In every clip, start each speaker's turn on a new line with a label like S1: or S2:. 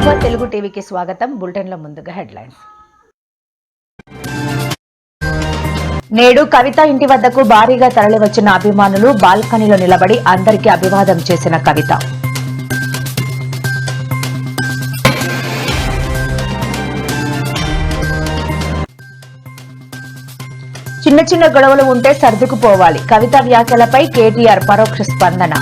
S1: Global Telugu టీవీకి స్వాగతం. బులెటిన్ల ముందుగా హెడ్లైన్స్. నేడు కవిత ఇంటి వద్దకు భారీగా తరలివచ్చిన అభిమానులు బాల్కనీలో నిలబడి అందరికీ అభివాదం చేసిన కవిత. చిన్న చిన్న గొడవలు ఉంటే సర్దుకుపోవాలి. కవిత వ్యాఖ్యలపై కేటీఆర్ పరోక్ష స్పందన.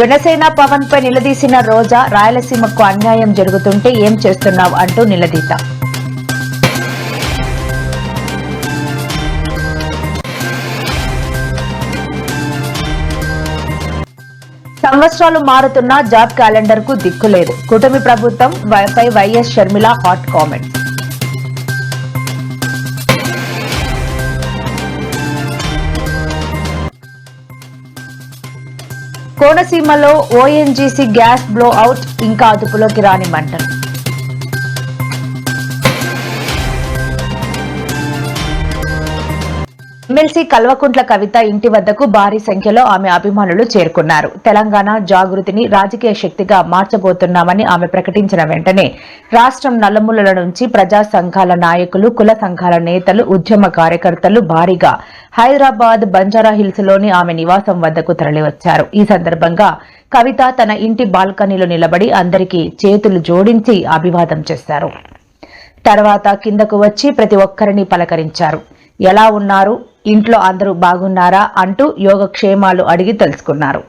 S1: జనసేన పవన్ పై నిలదీసిన రోజా రాయలసీమకు అన్యాయం జరుగుతుంటే ఏం చేస్తున్నావు అంటూ నిలదీత. సంవత్సరాలు మారుతున్నా జాబ్ క్యాలెండర్కు దిక్కులేదు కుటుంబ ప్రభుత్వం పై వైఎస్ షర్మిల హాట్ కామెంట్స్. కోనసీమలో ఓఎన్జీసీ గ్యాస్ బ్లో అవుట్ ఇంకా అదుపులోకి రాని మంటలు ఎమ్మెల్సీ కల్వకుంట్ల కవిత ఇంటి వద్దకు భారీ సంఖ్యలో ఆమె అభిమానులు చేరుకున్నారు. తెలంగాణ జాగృతిని రాజకీయ శక్తిగా మార్చబోతున్నామని ఆమె ప్రకటించిన వెంటనే రాష్ట్రం నలుమూలల నుంచి ప్రజా సంఘాల నాయకులు కుల సంఘాల నేతలు ఉద్యమ కార్యకర్తలు భారీగా హైదరాబాద్ బంజారా హిల్స్లోని ఆమె నివాసం వద్దకు తరలివచ్చారు. ఈ సందర్భంగా కవిత తన ఇంటి బాల్కనీలో నిలబడి అందరికీ చేతులు జోడించి అభివాదం చేశారు. తర్వాత కిందకు వచ్చి ప్రతి ఒక్కరిని పలకరించారు. ఎలా ఉన్నారు? ఇంట్లో అందరూ బాగున్నారా అంటూ యోగక్షేమాలు అడిగి తెలుసుకున్నారు.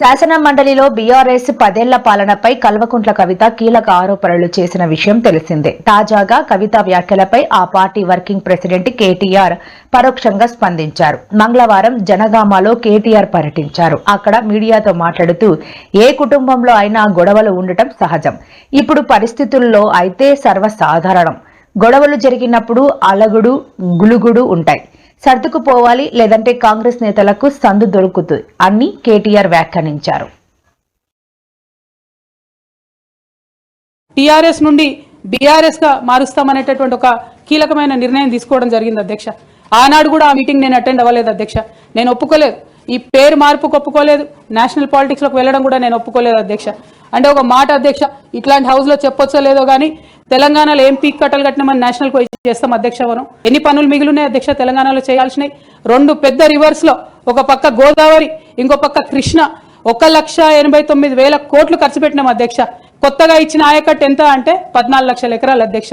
S1: శాసన మండలిలో బీఆర్ఎస్ పదేళ్ళ పాలనపై కల్వకుంట్ల కవిత కీలక ఆరోపణలు చేసిన విషయం తెలిసిందే. తాజాగా కవిత వ్యాఖ్యలపై ఆ పార్టీ వర్కింగ్ ప్రెసిడెంట్ కేటీఆర్ పరోక్షంగా స్పందించారు. మంగళవారం జనగామాలో కేటీఆర్ పర్యటించారు. అక్కడ మీడియాతో మాట్లాడుతూ ఏ కుటుంబంలో అయినా గొడవలు ఉండటం సహజం. ఇప్పుడు పరిస్థితుల్లో అయితే సర్వసాధారణం. గొడవలు జరిగినప్పుడు అలగుడు గులుగుడు ఉంటాయి. సర్దుకుపోవాలి లేదంటే కాంగ్రెస్ నేతలకు సందు దొరుకుతుంది అని కేటీఆర్ వ్యాఖ్యానించారు.
S2: టీఆర్ఎస్ నుండి బీఆర్ఎస్గా మారుస్తామనేటటువంటి ఒక కీలకమైన నిర్ణయం తీసుకోవడం జరిగింది అధ్యక్ష. ఆనాడు కూడా ఆ మీటింగ్ నేను అటెండ్ అవ్వలేదు అధ్యక్ష. నేను ఒప్పుకోలేదు. ఈ పేరు మార్పుకు ఒప్పుకోలేదు. నేషనల్ పాలిటిక్స్లోకి వెళ్ళడం కూడా నేను ఒప్పుకోలేదు అధ్యక్ష. అంటే ఒక మాట అధ్యక్ష ఇట్లాంటి హౌస్లో చెప్పొచ్చో లేదో కానీ తెలంగాణలో ఏం పీక్ కట్టలు కట్టినామని నేషనల్ చేస్తాం అధ్యక్ష మనం. ఎన్ని పనులు మిగిలినాయి అధ్యక్ష? తెలంగాణలో చేయాల్సినవి. రెండు పెద్ద రివర్స్లో ఒక పక్క గోదావరి ఇంకో పక్క కృష్ణ. ఒక లక్ష ఎనభై తొమ్మిది వేల కోట్లు ఖర్చు పెట్టినాం అధ్యక్ష. కొత్తగా ఇచ్చిన ఆయకట్టు ఎంత అంటే పద్నాలుగు లక్షల ఎకరాలు అధ్యక్ష.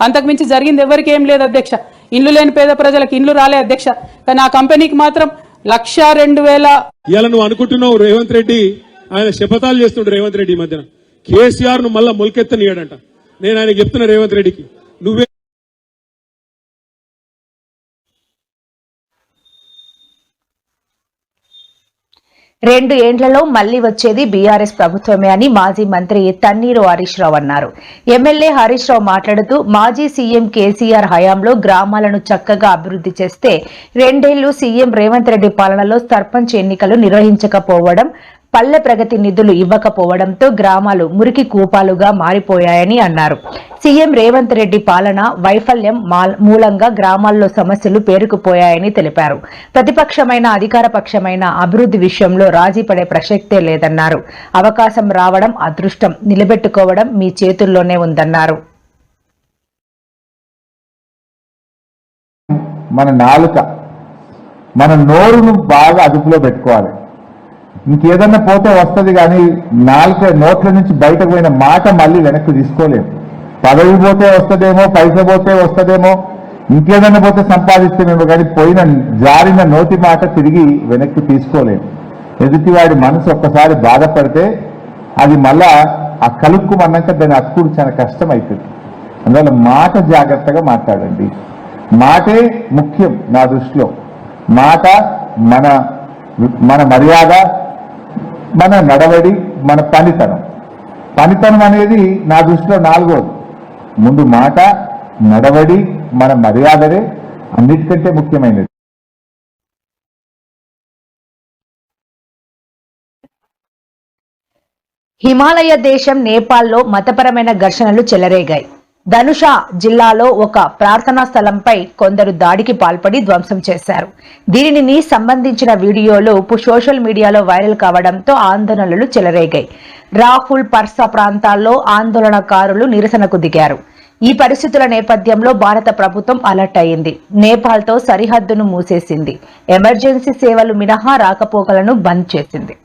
S2: అంతకుమించి జరిగింది ఎవరికి ఏం లేదు అధ్యక్ష. ఇండ్లు లేని పేద ప్రజలకు ఇండ్లు రాలే అధ్యక్ష. కానీ ఆ కంపెనీకి మాత్రం లక్ష రెండు వేల
S3: ఇలా నువ్వు అనుకుంటున్నావు రేవంత్ రెడ్డి ఆయన శపథాలు చేస్తుండే రేవంత్ రెడ్డి ఈ మధ్యన. కేసీఆర్ను మళ్ళా మొలకెత్తనియాడంట నేను ఆయన చెప్తున్నా రేవంత్ రెడ్డికి. నువ్వే
S1: రెండు ఏండ్లలో మళ్ళీ వచ్చేది బీఆర్ఎస్ ప్రభుత్వమే అని మాజీ మంత్రి తన్నీరు హరీష్ రావు అన్నారు. ఎమ్మెల్యే హరీష్ రావు మాట్లాడుతూ మాజీ సీఎం కేసీఆర్ హయాంలో గ్రామాలను చక్కగా అభివృద్ధి చేస్తే రెండేళ్ళు సీఎం రేవంత్ రెడ్డి పాలనలో సర్పంచ్ ఎన్నికలు నిర్వహించకపోవడం పల్లె ప్రగతి నిధులు ఇవ్వకపోవడంతో గ్రామాలు మురికి కూపాలుగా మారిపోయాయని అన్నారు. సీఎం రేవంత్ రెడ్డి పాలన వైఫల్యం మూలంగా గ్రామాల్లో సమస్యలు పేరుకుపోయాయని తెలిపారు. ప్రతిపక్షమైన అధికార పక్షమైన అభివృద్ధి విషయంలో రాజీ పడే ప్రసక్తే లేదన్నారు. అవకాశం రావడం అదృష్టం. నిలబెట్టుకోవడం మీ చేతుల్లోనే ఉందన్నారు.
S4: మన నాలుక మన నోరును బాగా అదుపులో పెట్టుకోవాలి. ఇంకేదన్నా పోతే వస్తుంది కానీ నాలుక నోట్ల నుంచి బయటకు పోయిన మాట మళ్ళీ వెనక్కి తీసుకోలేము. పదవి పోతే వస్తుందేమో పైస పోతే వస్తుందేమో ఇంకేదన్నా పోతే సంపాదిస్తేమేమో కానీ పోయిన జారిన నోటి మాట తిరిగి వెనక్కి తీసుకోలేము. ఎదుటివాడి మనసు ఒక్కసారి బాధపడితే అది మళ్ళా ఆ కలుక్కుమన్నాక దాని దాన్ని చాలా కష్టం అవుతుంది అందువల్ల మాట జాగ్రత్తగా మాట్లాడండి. మాటే ముఖ్యం నా దృష్టిలో. మాట మన మన మర్యాద మన నడవడి మన పనితనం. పనితనం అనేది నా దృష్టిలో నాలుగోది. ముందు మాట నడవడి మన మర్యాదనే అన్నిటికంటే ముఖ్యమైనది.
S1: హిమాలయ దేశం నేపాల్లో మతపరమైన ఘర్షణలు చెలరేగాయి. ధనుష జిల్లాలో ఒక ప్రార్థనా స్థలంపై కొందరు దాడికి పాల్పడి ధ్వంసం చేశారు. దీనిని సంబంధించిన వీడియోలు సోషల్ మీడియాలో వైరల్ కావడంతో ఆందోళనలు చెలరేగాయి. రాహుల్ పర్సా ప్రాంతాల్లో ఆందోళనకారులు నిరసనకు దిగారు. ఈ పరిస్థితుల నేపథ్యంలో భారత ప్రభుత్వం అలర్ట్ అయింది నేపాల్తో సరిహద్దును మూసేసింది. ఎమర్జెన్సీ సేవలు మినహా రాకపోకలను బంద్ చేసింది.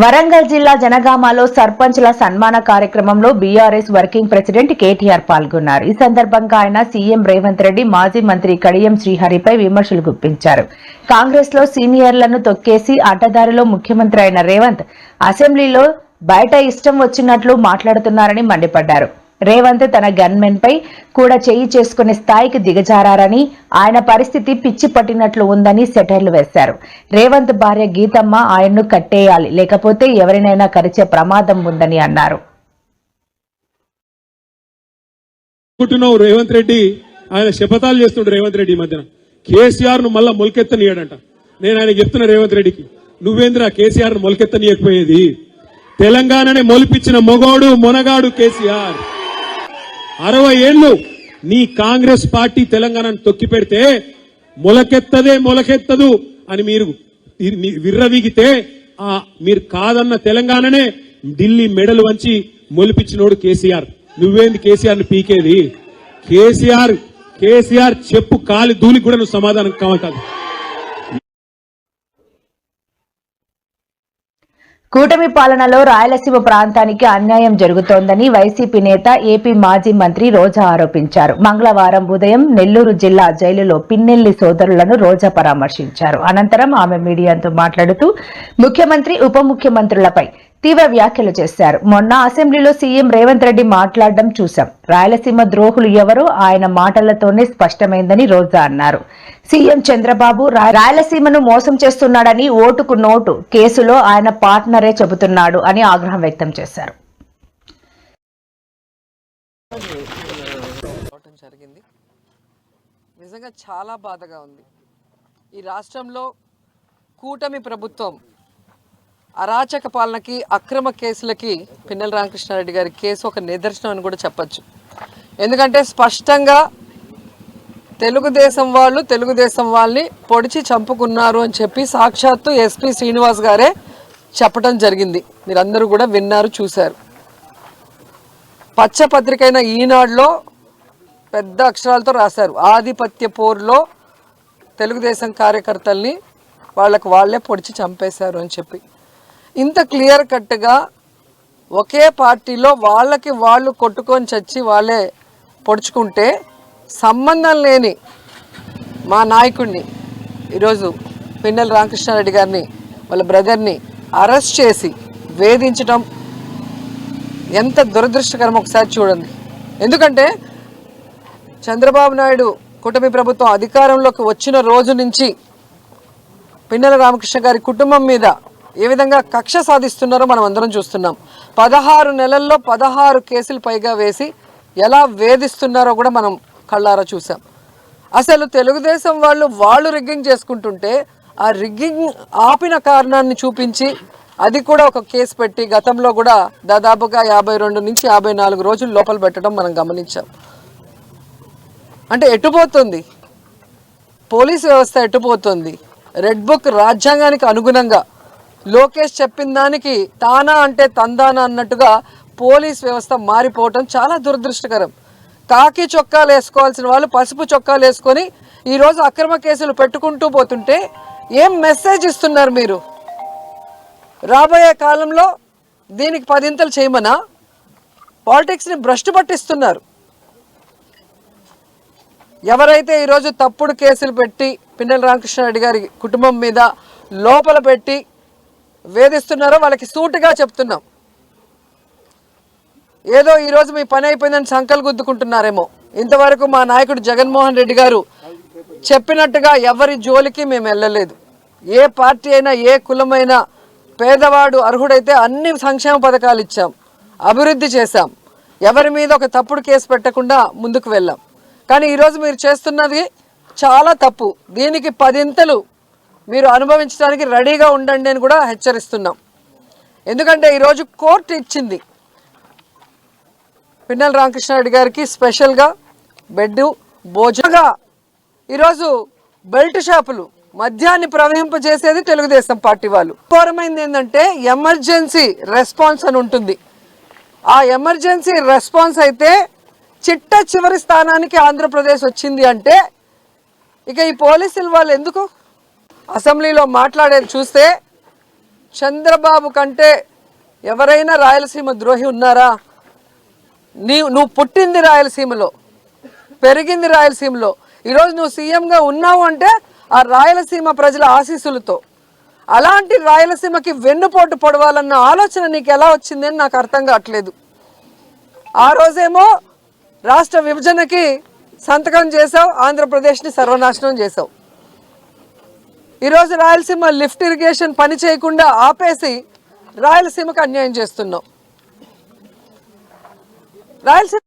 S1: వరంగల్ జిల్లా జనగామలో సర్పంచ్ల సన్మాన కార్యక్రమంలో బీఆర్ఎస్ వర్కింగ్ ప్రెసిడెంట్ కేటీఆర్ పాల్గొన్నారు. ఈ సందర్భంగా ఆయన సీఎం రేవంత్ రెడ్డి మాజీ మంత్రి కడియం శ్రీహరిపై విమర్శలు గుప్పించారు. కాంగ్రెస్లో సీనియర్లను తొక్కేసి అడ్డదారిలో ముఖ్యమంత్రి అయిన రేవంత్ అసెంబ్లీలో బయట ఇష్టం వచ్చినట్లు మాట్లాడుతున్నారని మండిపడ్డారు. రేవంత్ తన గన్మెన్ పై కూడా చేయి చేసుకునే స్థాయికి దిగజారని ఆయన పరిస్థితి పిచ్చి పట్టినట్లు ఉందని సెటైర్లు వేశారు. రేవంత్ భార్య గీతమ్మ ఆయన్ను కట్టేయాలి లేకపోతే ఎవరినైనా కరిచే ప్రమాదం ఉందని అన్నారు.
S3: రేవంత్ రెడ్డి? ఆయన శపథాలు చేస్తుండు రేవంత్ రెడ్డి మధ్యన. కేసీఆర్ను మళ్ళా మొలకెత్తనీయడంట. నేను ఆయన చెప్తున్నా రేవంత్ రెడ్డికి నువ్వేంద్ర కేసీఆర్ను మొలకెత్తనీయకపోయేది? తెలంగాణనే మొలిపించిన మొగోడు మొనగాడు కేసీఆర్. అరవై ఏళ్ళు నీ కాంగ్రెస్ పార్టీ తెలంగాణను తొక్కి పెడితే మొలకెత్తదే మొలకెత్తదు అని మీరు విర్రవీగితే ఆ మీరు కాదన్న తెలంగాణనే ఢిల్లీ మెడలు వంచి మొలిపించినోడు కేసీఆర్. నువ్వేంది కేసీఆర్ని పీకేది? కేసీఆర్ కేసీఆర్ చెప్పు కాలి దూలికి కూడా నువ్వు సమాధానం కావాలి
S1: కూటమి పాలనలో రాయలసీమ ప్రాంతానికి అన్యాయం జరుగుతోందని వైసీపీ నేత ఏపీ మాజీ మంత్రి రోజా ఆరోపించారు. మంగళవారం ఉదయం నెల్లూరు జిల్లా జైలులో పిన్నెల్లి సోదరులను రోజా పరామర్శించారు. అనంతరం ఆమె మీడియాతో మాట్లాడుతూ ముఖ్యమంత్రి ఉప ముఖ్యమంత్రులపై తీవ్ర వ్యాఖ్యలు చేశారు. మొన్న అసెంబ్లీలో సీఎం రేవంత్ రెడ్డి మాట్లాడడం చూశాం. రాయలసీమ ద్రోహులు ఎవరో ఆయన మాటలతోనే స్పష్టమైందని రోజా అన్నారు. సీఎం చంద్రబాబు రాయలసీమను మోసం చేస్తున్నాడని ఓటుకు నోటు కేసులో ఆయన పార్ట్నరే చెబుతున్నాడు అని ఆగ్రహం వ్యక్తం చేశారు.
S5: జరిగింది. నిజంగా చాలా బాధగా ఉంది. ఈ రాష్ట్రంలో కూటమి ప్రభుత్వం అరాచక పాలనకి అక్రమ కేసులకి పిన్నెల రామకృష్ణారెడ్డి గారి కేసు ఒక నిదర్శనం అని కూడా చెప్పచ్చు. ఎందుకంటే స్పష్టంగా తెలుగుదేశం వాళ్ళు తెలుగుదేశం వాళ్ళని పొడిచి చంపుకున్నారు అని చెప్పి సాక్షాత్తు ఎస్పి శ్రీనివాస్ గారే చెప్పడం జరిగింది. మీరందరూ కూడా విన్నారు చూశారు. పచ్చపత్రిక అయిన ఈనాడులో పెద్ద అక్షరాలతో రాశారు. ఆధిపత్య పోరులో తెలుగుదేశం కార్యకర్తల్ని వాళ్ళకు వాళ్ళే పొడిచి చంపేశారు అని చెప్పి. ఇంత క్లియర్ కట్గా ఒకే పార్టీలో వాళ్ళకి వాళ్ళు కొట్టుకొని చచ్చి వాళ్ళే పొడుచుకుంటే సంబంధం లేని మా నాయకుడిని ఈరోజు పిన్నెల రామకృష్ణారెడ్డి గారిని వాళ్ళ బ్రదర్ని అరెస్ట్ చేసి వేధించడం ఎంత దురదృష్టకరం ఒకసారి చూడండి. ఎందుకంటే చంద్రబాబు నాయుడు కుటుంబ ప్రభుత్వం అధికారంలోకి వచ్చిన రోజు నుంచి పిన్నెల రామకృష్ణ గారి కుటుంబం మీద ఏ విధంగా కక్ష సాధిస్తున్నారో మనం అందరం చూస్తున్నాం. పదహారు నెలల్లో పదహారు కేసులు పైగా వేసి ఎలా వేధిస్తున్నారో కూడా మనం కళ్ళారా చూసాం అసలు తెలుగుదేశం వాళ్ళు వాళ్ళు రిగ్గింగ్ చేసుకుంటుంటే ఆ రిగ్గింగ్ ఆపిన కారణాన్ని చూపించి అది కూడా ఒక కేసు పెట్టి గతంలో కూడా దాదాపుగా యాభై రెండు నుంచి యాభై నాలుగు రోజులు లోపల పెట్టడం మనం గమనించాం. అంటే ఎటుపోతుంది? పోలీస్ వ్యవస్థ ఎట్టుపోతుంది రెడ్ బుక్ రాజ్యాంగానికి అనుగుణంగా లోకేష్ చెప్పిన దానికి తానా అంటే తందానా అన్నట్టుగా పోలీస్ వ్యవస్థ మారిపోవటం చాలా దురదృష్టకరం. కాకి చొక్కాలు వేసుకోవాల్సిన వాళ్ళు పసుపు చొక్కాలు వేసుకొని ఈరోజు అక్రమ కేసులు పెట్టుకుంటూ పోతుంటే ఏం మెసేజ్ ఇస్తున్నారు మీరు? రాబోయే కాలంలో దీనికి పదింతలు చేయమనా? పాలిటిక్స్ని భ్రష్టు పట్టిస్తున్నారు. ఎవరైతే ఈరోజు తప్పుడు కేసులు పెట్టి పిన్నెల రామకృష్ణారెడ్డి గారి కుటుంబం మీద లోపల పెట్టి వేధిస్తున్నారో వాళ్ళకి సూటిగా చెప్తున్నాం. ఏదో ఈరోజు మీ పని అయిపోయిందని సంకలు గుద్దుకుంటున్నారేమో. ఇంతవరకు మా నాయకుడు జగన్మోహన్ రెడ్డి గారు చెప్పినట్టుగా ఎవరి జోలికి మేము వెళ్ళలేదు. ఏ పార్టీ అయినా ఏ కులమైనా పేదవాడు అర్హుడైతే అన్ని సంక్షేమ పథకాలు ఇచ్చాం. అభివృద్ధి చేశాం. ఎవరి మీద ఒక తప్పుడు కేసు పెట్టకుండా ముందుకు వెళ్ళాం. కానీ ఈరోజు మీరు చేస్తున్నది చాలా తప్పు. దీనికి పదింతలు మీరు అనుభవించడానికి రెడీగా ఉండండి అని కూడా హెచ్చరిస్తున్నాం. ఎందుకంటే ఈరోజు కోర్టు ఇచ్చింది. పిన్నెల రామకృష్ణారెడ్డి గారికి స్పెషల్గా బెడ్ భోజనగా. ఈరోజు బెల్ట్ షాపులు మద్యాన్ని ప్రవహింపజేసేది తెలుగుదేశం పార్టీ వాళ్ళు. ఘోరమైంది ఏంటంటే ఎమర్జెన్సీ రెస్పాన్స్ అని ఉంటుంది. ఆ ఎమర్జెన్సీ రెస్పాన్స్ అయితే చిట్ట చివరి స్థానానికి ఆంధ్రప్రదేశ్ వచ్చింది అంటే ఇక ఈ పోలీసులు వాళ్ళు ఎందుకు అసెంబ్లీలో మాట్లాడేది చూస్తే చంద్రబాబు కంటే ఎవరైనా రాయలసీమ ద్రోహి ఉన్నారా? నీ నువ్వు పుట్టింది రాయలసీమలో పెరిగింది రాయలసీమలో. ఈరోజు నువ్వు సీఎంగా ఉన్నావు అంటే ఆ రాయలసీమ ప్రజల ఆశీస్సులతో. అలాంటి రాయలసీమకి వెన్నుపోటు పొడవాలన్న ఆలోచన నీకు ఎలా వచ్చిందని నాకు అర్థం కావట్లేదు. ఆ రోజేమో రాష్ట్ర విభజనకి సంతకం చేసావు ఆంధ్రప్రదేశ్ని సర్వనాశనం చేసావు ఈరోజు రాయలసీమ లిఫ్ట్ ఇరిగేషన్ పని చేయకుండా ఆపేసి రాయలసీమకు అన్యాయం చేస్తున్నాం. రాయలసీమ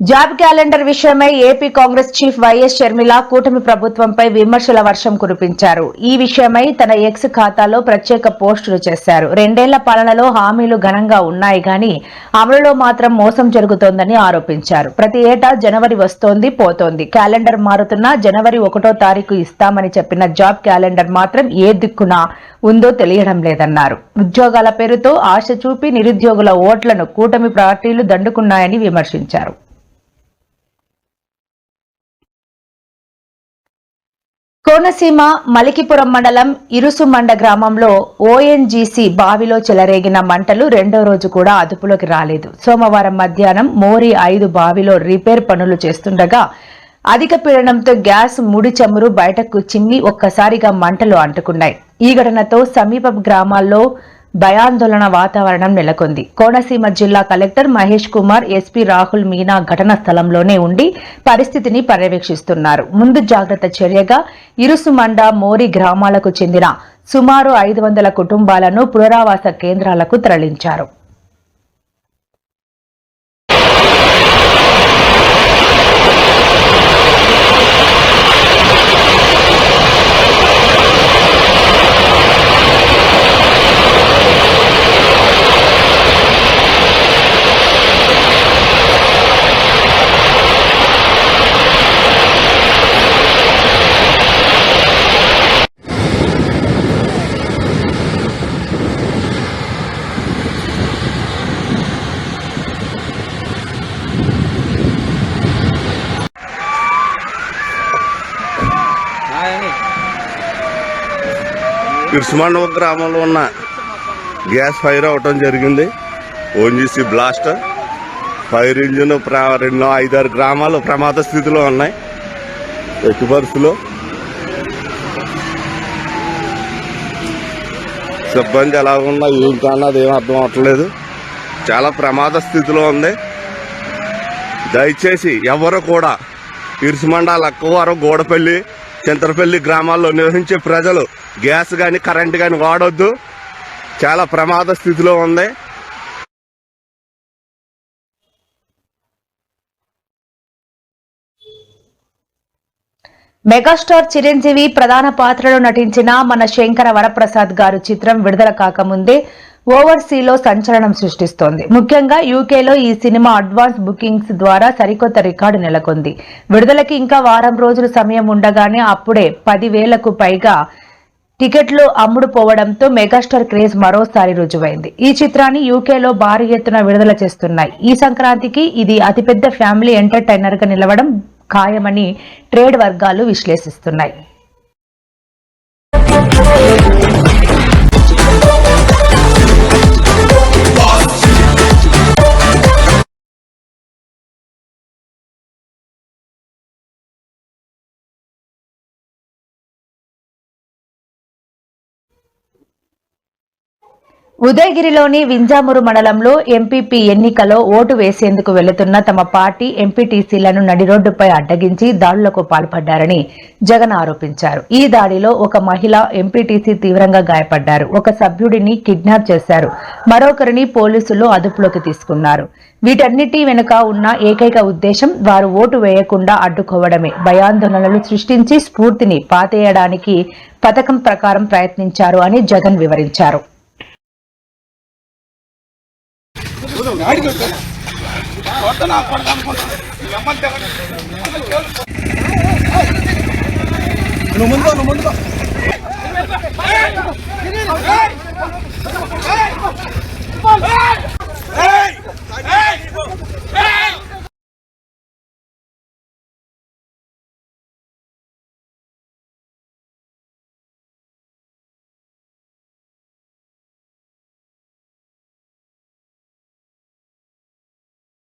S1: జాబ్ క్యాలెండర్ విషయమై AP Congress chief YS Sharmila కూటమి ప్రభుత్వంపై విమర్శల వర్షం కురిపించారు. ఈ విషయమై తన ఎక్స్ ఖాతాలో ప్రత్యేక పోస్టులు చేశారు. రెండేళ్ళ పాలనలో హామీలు ఘనంగా ఉన్నాయి గాని అమలులో మాత్రం మోసం జరుగుతోందని ఆరోపించారు. ప్రతి ఏటా జనవరి వస్తోంది పోతోంది. క్యాలెండర్ మారుతున్నా జనవరి ఒకటో తారీఖు ఇస్తామని చెప్పిన జాబ్ క్యాలెండర్ మాత్రం ఏ దిక్కున ఉందో తెలియడం లేదన్నారు. ఉద్యోగాల పేరుతో ఆశ చూపి నిరుద్యోగుల ఓట్లను కూటమి పార్టీలు దండుకున్నాయని విమర్శించారు. కోనసీమ మలికిపురం మండలం ఇరుసుమండ గ్రామంలో ఓఎన్జీసీ బావిలో చెలరేగిన మంటలు రెండో రోజు కూడా అదుపులోకి రాలేదు. సోమవారం మధ్యాహ్నం మోరి ఐదు బావిలో రిపేర్ పనులు చేస్తుండగా అధిక పీడనంతో గ్యాస్ ముడి చమురు బయటకు చిమ్మి ఒక్కసారిగా మంటలు అంటుకున్నాయి. ఈ ఘటనతో సమీప గ్రామాల్లో భయాందోళన వాతావరణం నెలకొంది. కోనసీమ జిల్లా కలెక్టర్ మహేష్ కుమార్ ఎస్పీ రాహుల్ మీనా ఘటన స్థలంలోనే ఉండి పరిస్థితిని పర్యవేక్షిస్తున్నారు. ముందు జాగ్రత్త చర్యగా ఇరుసుమండ మోరి గ్రామాలకు చెందిన సుమారు ఐదు వందల కుటుంబాలను పునరావాస కేంద్రాలకు తరలించారు.
S6: ఇరుసుమండ గ్రామంలో ఉన్న గ్యాస్ ఫైర్ అవటం జరిగింది. ONGC blast. ఫైర్ ఇంజిన్ ప్ర రెండు ఐదారు గ్రామాలు ప్రమాద స్థితిలో ఉన్నాయి. ఎట్టి పరిస్థితుల్లో సిబ్బంది ఎలా ఉన్నా ఏం కానది ఏం అర్థం అవట్లేదు. చాలా ప్రమాద స్థితిలో ఉంది. దయచేసి ఎవరు కూడా ఇరుసుమండ లక్కవరం గోడపల్లి చింతరపల్లి గ్రామాల్లో నివసించే ప్రజలు గ్యాస్ కానీ కరెంట్ కానీ వాడొద్దు. చాలా ప్రమాద స్థితిలో ఉంది.
S1: మెగాస్టార్ చిరంజీవి ప్రధాన పాత్రలో నటించిన మన శంకర వరప్రసాద్ గారు చిత్రం విడుదల కాకముందే ఓవర్సీలో సంచలనం సృష్టిస్తోంది. ముఖ్యంగా యూకేలో ఈ సినిమా అడ్వాన్స్ బుకింగ్స్ ద్వారా సరికొత్త రికార్డు నెలకొంది. విడుదలకి ఇంకా వారం రోజులు సమయం ఉండగానే అప్పుడే పదివేలకు పైగా టికెట్లు అమ్ముడు పోవడంతో మెగాస్టార్ క్రేజ్ మరోసారి రుజువైంది. ఈ చిత్రాన్ని యూకేలో భారీ ఎత్తున విడుదల చేస్తున్నాయి. ఈ సంక్రాంతికి ఇది అతిపెద్ద ఫ్యామిలీ ఎంటర్టైనర్గా నిలవడం ఖాయమని ట్రేడ్ వర్గాలు విశ్లేషిస్తున్నాయి. ఉదయగిరిలోని వింజామూరు మండలంలో ఎంపీపీ ఎన్నికలో ఓటు వేసేందుకు వెళుతున్న తమ పార్టీ ఎంపీటీసీలను నడిరోడ్డుపై అడ్డగించి దాడులకు పాల్పడ్డారని జగన్ ఆరోపించారు. ఈ దాడిలో ఒక మహిళ ఎంపీటీసీ తీవ్రంగా గాయపడ్డారు. ఒక సభ్యుడిని కిడ్నాప్ చేశారు. మరొకరిని పోలీసులు అదుపులోకి తీసుకున్నారు. వీటన్నిటి వెనుక ఉన్న ఏకైక ఉద్దేశం వారు ఓటు వేయకుండా అడ్డుకోవడమే. భయాందోళనలు సృష్టించి స్ఫూర్తిని పాతేయడానికి పథకం ప్రకారం ప్రయత్నించారు అని జగన్ వివరించారు.
S7: నువ్వు ముందు నువ్వు ముందు Hey! Hey!